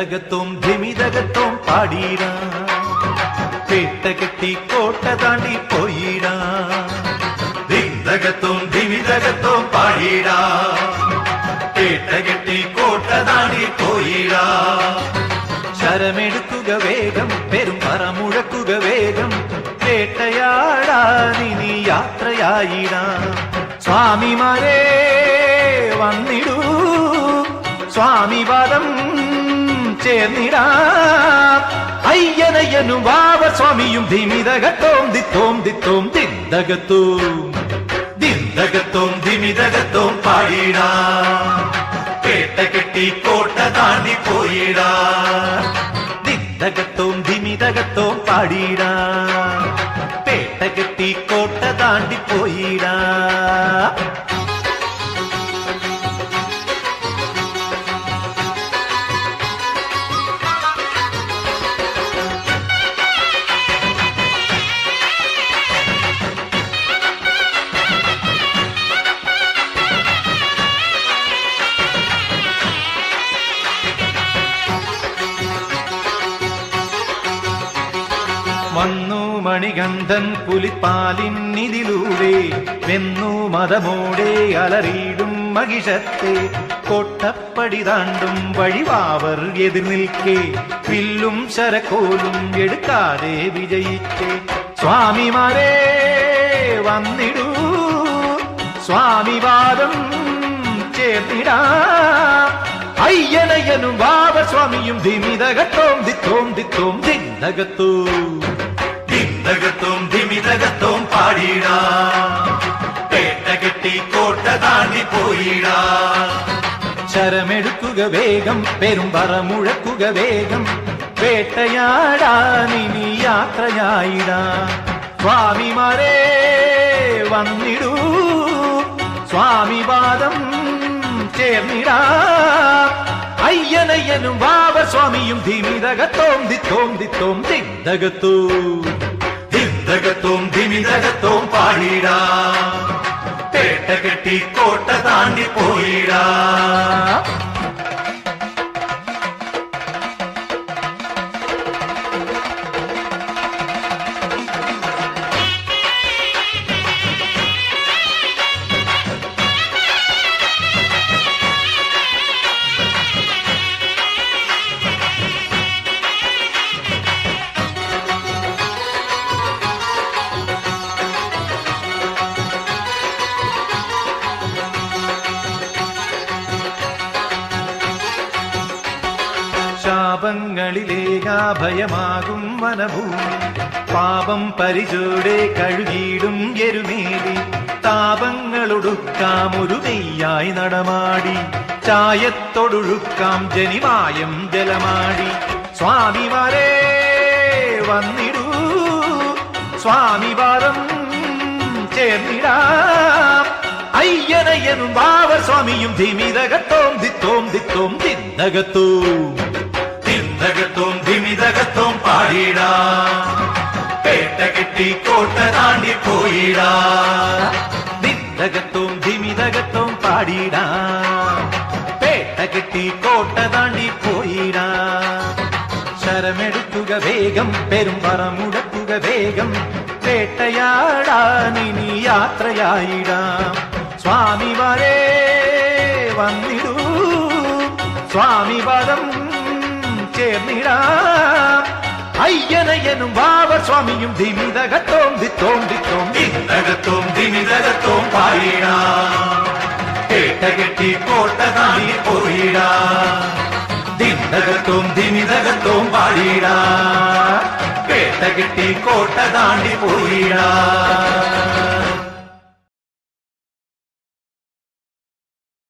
ദിന്തകത്തും ധിമിതകത്തും പാടീട പേട്ട കെട്ടി കോട്ട താണ്ടി പോയിട ദിന്തകത്തും ധിമിതകത്തും പാടീട പേട്ട കെട്ടി കോട്ട താണ്ടി പോയിട ശരമെടുക്കുക വേഗം പെരും പറമുഴക്കുക വേഗം വേട്ടയാടാനിനി യാത്രയായിടാം സ്വാമിമാരെ വന്നിടൂ സ്വാമിവാദം ചേർന്നിടാം അയ്യനയ്യനും വാവ സ്വാമിയും ധിമിതകത്തോം ദിത്തോം ദിത്തോം ദിന്തകത്തോം ദിന്തകത്തോം ധിമിതകത്തോം പാടിടാ പേട്ട കെട്ടി കോട്ട താണ്ടി പോയിടാ ദിന്തകത്തോം ധിമിതകത്തോം പാടിടാ പേട്ട കെട്ടി കോട്ട താണ്ടി പോയിടാ വന്നു മണികന്ധൻ പുലിപ്പാലിന്നിതിലൂടെ വെന്നു മതമോടെ അലറിയിടും മഹിഷത്തെ. കൊട്ടപ്പടി താണ്ടും വഴിവാവർ എതിർ നിൽക്കേ ശരക്കോലും എടുക്കാതെ വിജയിക്കേ. സ്വാമിമാരെ വന്നിടൂ. സ്വാമിവാദം ചേർന്നിടാം അയ്യനയ്യനും ബാബസ്വാമിയും ധിമിതകത്തോം ദിത്തോം ദിത്തോം ദിന്തകത്തോം ദിന്തകത്തോം ധിമിതകത്തോം പാടിടാ പേട്ട കെട്ടി കോട്ട താണ്ടി പോയിടാ ശരമെടുക്കുക വേഗം പെരും പറ മുഴക്കുക വേഗം വേട്ടയാടാനിനി യാത്രയായിടാ സ്വാമിമാരെ വന്നിടൂ സ്വാമിവാദം ചേർന്നിടാ. അയ്യനയ്യനും ബാബസ്വാമിയും ധിമിതകത്തോം ദിത്തോം ദിത്തോം ദിന്തകത്തോം ദിന്തകത്തോം ധിമിതകത്തോം പാടിടാ. പേട്ട കെട്ടി കോട്ട താണ്ടി പോയിടാ. ശാപങ്ങളിലേകാഭയമാകും വനഭൂമി. പാപം പരിചോടെ കഴുകിയിടും എരുമേലി. താപങ്ങളൊടുക്കാം ഒരു നെയ്യായി നടമാടി. ചായത്തൊടുക്കാം ജനിമായം ജലമാടി. സ്വാമിമാരെ വന്നിടൂ. സ്വാമിവാരം ചേർന്നിടാം. അയ്യനയ്യനും ബാബസ്വാമിയും ധിമിതകത്തോം ദിത്തോം ദിത്തോം ദിന്നകത്തോ പാടിടാ പേട്ട കെട്ടി കോട്ട താണ്ടി പോയിടാ. ദിന്തകത്തോം ധിമിതകത്തോം പാടിടാ പേട്ട കെട്ടി കോട്ട താണ്ടി പോയിടാ. ശരമെടുക്കുക വേഗം പെരും മുടക്കുക വേഗം. വേട്ടയാടാനിനി യാത്രയായിടാം. വരേ വന്നിടൂ. സ്വാമി പദം ചേർന്നിടാം. അയ്യനയ്യനും ബാബസ്വാമിയും ധിമിതകത്തോം ദിത്തോം ദിത്തോം ദിന്തകത്തോം ധിമിതകത്തോം പായിടാം കേട്ട കെട്ടി കോട്ട താണ്ടി പോയിടാ ദിന്തകത്തോം ധിമിതകത്തോം പാടിടാ കേട്ട കെട്ടി കോട്ട താണ്ടി പോയിടാ